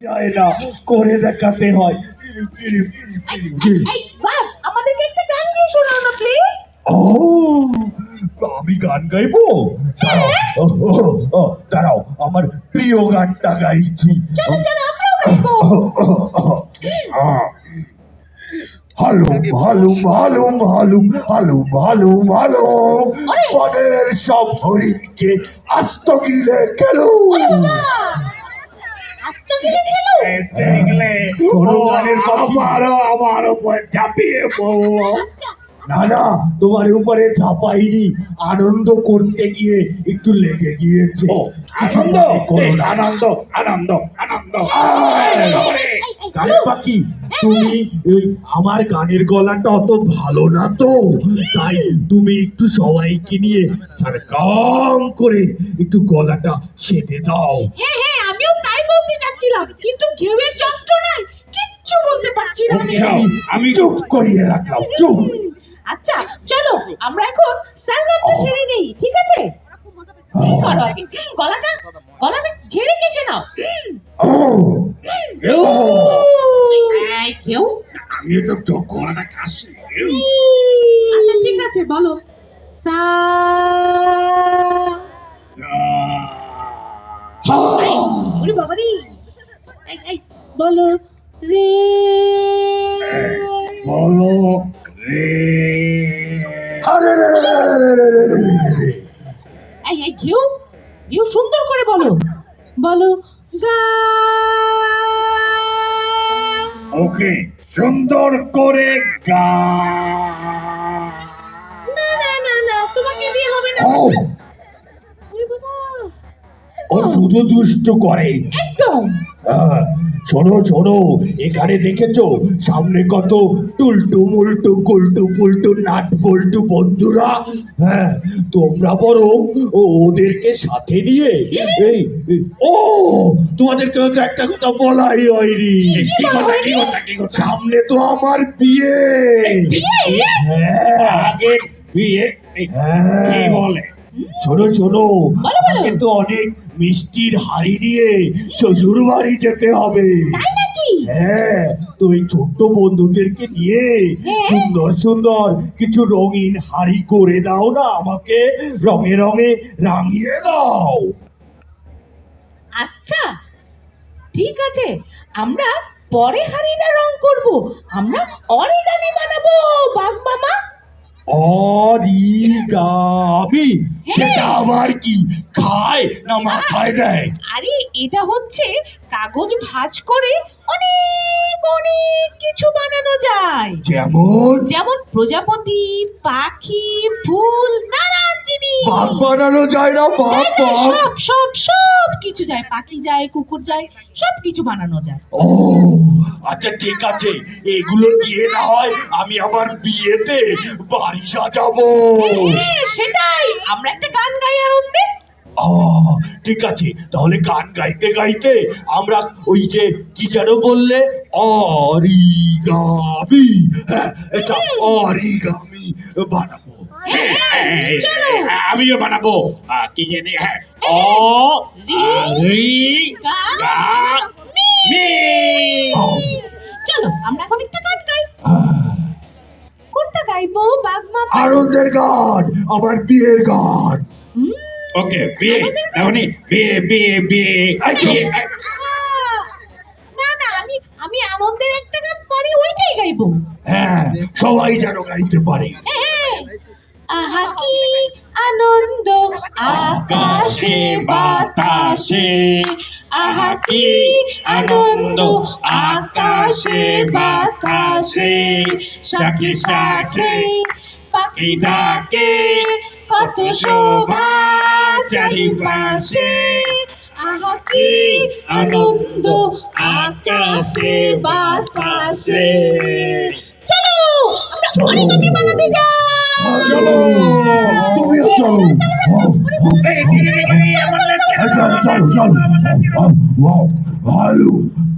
যায় না করে দেখাতে হয়। আমাদেরকে একটা গান গিয়ে শোনাও না প্লিজ ও আমি গান গাইবো? দাঁড়াও। ও, দাঁড়াও আমার প্রিয় গানটা গাইছি। চলো চলো হালুম হালুম হালুম হালুম হালুম হালুম হালুম। বনের সব হরিণকে আস্ত গিলে খেলো ওরে বাবা আস্তে গেলে গেল দেখলে আমারও আমার উপর ঝাঁপিয়ে পড়ল না না তোমার উপরে ঝাপাইনি আনন্দ করতে গিয়ে একটু লেগে গিয়েছে। আনন্দ। আনন্দ আনন্দ আনন্দ। গানের পাখি তুমি এই আমার গানের গলাটা অত ভালো না তো। তাই তুমি একটু সবাইকে নিয়ে সারকাম করে একটু গলাটা সেতে দাও। হ্যাঁ হ্যাঁ বলতে চাচ্ছিলাম কিন্তু ঘেউয়ের যন্ত্রণায় কিচ্ছু বলতে পারছিলাম না। যাও, আমি চুপ করিয়ে রাখাও চুপ। আচ্ছা চলো আমরা এখন সারগামটা সেরে নেই ঠিক আছে? এই করো? আগে গলাটা গলাটা ঝেড়ে কেসে নাও। ও এও, এই কেউ আমি তো গলাটা কাশি আচ্ছা ঠিক আছে বলো। সা বলো রে। বলো আরে রে। রে রে ঘিউ ঘিউ সুন্দর করে বলো। বলো গা। ওকে সুন্দর করে গা। না না না না তোমাকে দিয়ে হবে না। ও শুধু দুষ্ট করে। একদম। হ্যাঁ, শোনো শোনো এখানে দেখেছ? সামনে কত টুলটু মুলটু কুলটু পুলটু নাট বল্টু বন্ধুরা? হ্যাঁ তোমরা বরং ও ওদেরকে সাথে নিয়ে এই ও তোমাদেরকে হয়তো একটা কথা বলাই হয়নি। সামনে তো আমার বিয়ে। বিয়ে? হ্যাঁ। বিয়ে? হ্যাঁ। বলে? শোনো শোনো। কিন্তু অনেক মিষ্টির হাড়ি নিয়ে শ্বশুর বাড়ি যেতে হবে। হ্যাঁ তো এই ছোট্ট বন্ধুদেরকে নিয়ে হ্যাঁ। সুন্দর সুন্দর কিছু রঙিন হাড়ি করে দাও না আমাকে রঙে রঙে রাঙিয়ে দাও। আচ্ছা ঠিক আছে। আমরা পরে হারিনা রং করব। আমরা অরিগামি বানাবো বাঘ মামা। অরিগামি? সেটা আবার কি? খায় না মাথায় দেয়? আরে এটা হচ্ছে কাগজ ভাঁজ করে অনেক অনেক কিছু বানানো যায়। যেমন? যেমন প্রজাপতি পাখি ফুল নানান জিনিস। বাঘ বানানো যায় না? বাঘ বাঘ। সব সব সব। কিছু যায় পাখি যায় কুকুর যায় সব কিছু বানানো যায়। ও আচ্ছা ঠিক আছে। এগুলো দিয়ে না হয় আমি আমার বিয়েতে বাড়ি সাজাবো। হ্যাঁ, সেটাই। আমরা একটা গান গাই আনন্দে। ও ঠিক আছে। তাহলে গান গাইতে গাইতে আমরা ওই যে কি যেন বললে? অরিগামি। হ্যাঁ এটা অরিগামি বানাবো। হ্যাঁ, চলো। আমিও বানাবো। আহ, কি জানি হ্যাঁ। ও রি, গা, মি চলো আমরা এখন একটা গান গাই। কোনটা গাইবো? বাঘ মামা আনন্দের গান আমার বিয়ের গান। ওকে বিয়ে তাহলে বিয়ে বিয়ে বিয়ে বিয়ে, না না আমি আমি আনন্দের একটা গান পরে ওইটাই গাইবো। হ্যাঁ সবাই যেন গাইতে পারে। হ্যাঁ, আহা কি আনন্দ আকাশে বাতাসে। আহা কি আনন্দ আকাশে বাতাসে। সাথে সাথে পাখি ডাকে কত শোভা চারিপাশে। আহা কি আনন্দ আকাশে বাতাসে। চলো আমরা। অরিগামি বানাতে যাই। হ্যাঁ, চলো। attention and come from value.